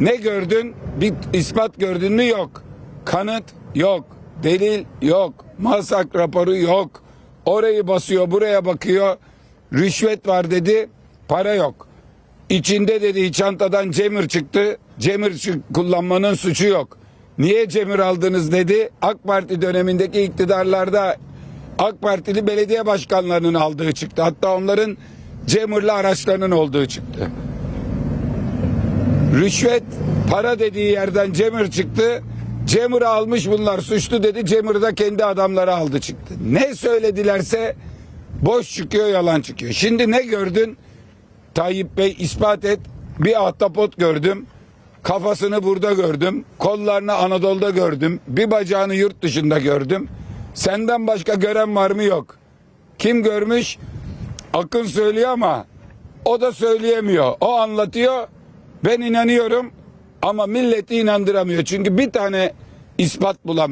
Ne gördün? Bir ispat gördün mü? Yok. Kanıt yok. Delil yok. Masak raporu yok. Orayı basıyor, buraya bakıyor. Rüşvet var dedi. Para yok. İçinde dedi çantadan cemir çıktı. Cemir kullanmanın suçu yok. Niye cemir aldınız dedi. AK Parti dönemindeki iktidarlarda AK Partili belediye başkanlarının aldığı çıktı. Hatta onların cemirli araçlarının olduğu çıktı. Rüşvet para dediği yerden Cemir çıktı. Cemir almış bunlar suçlu dedi. Cemir de kendi adamları aldı çıktı. Ne söyledilerse boş çıkıyor yalan çıkıyor. Şimdi ne gördün? Tayyip Bey ispat et. Bir ahtapot gördüm. Kafasını burada gördüm. Kollarını Anadolu'da gördüm. Bir bacağını yurt dışında gördüm. Senden başka gören var mı yok. Kim görmüş? Akın söylüyor ama o da söyleyemiyor. O anlatıyor. Ben inanıyorum ama milleti inandıramıyor. Çünkü bir tane ispat bulamıyor.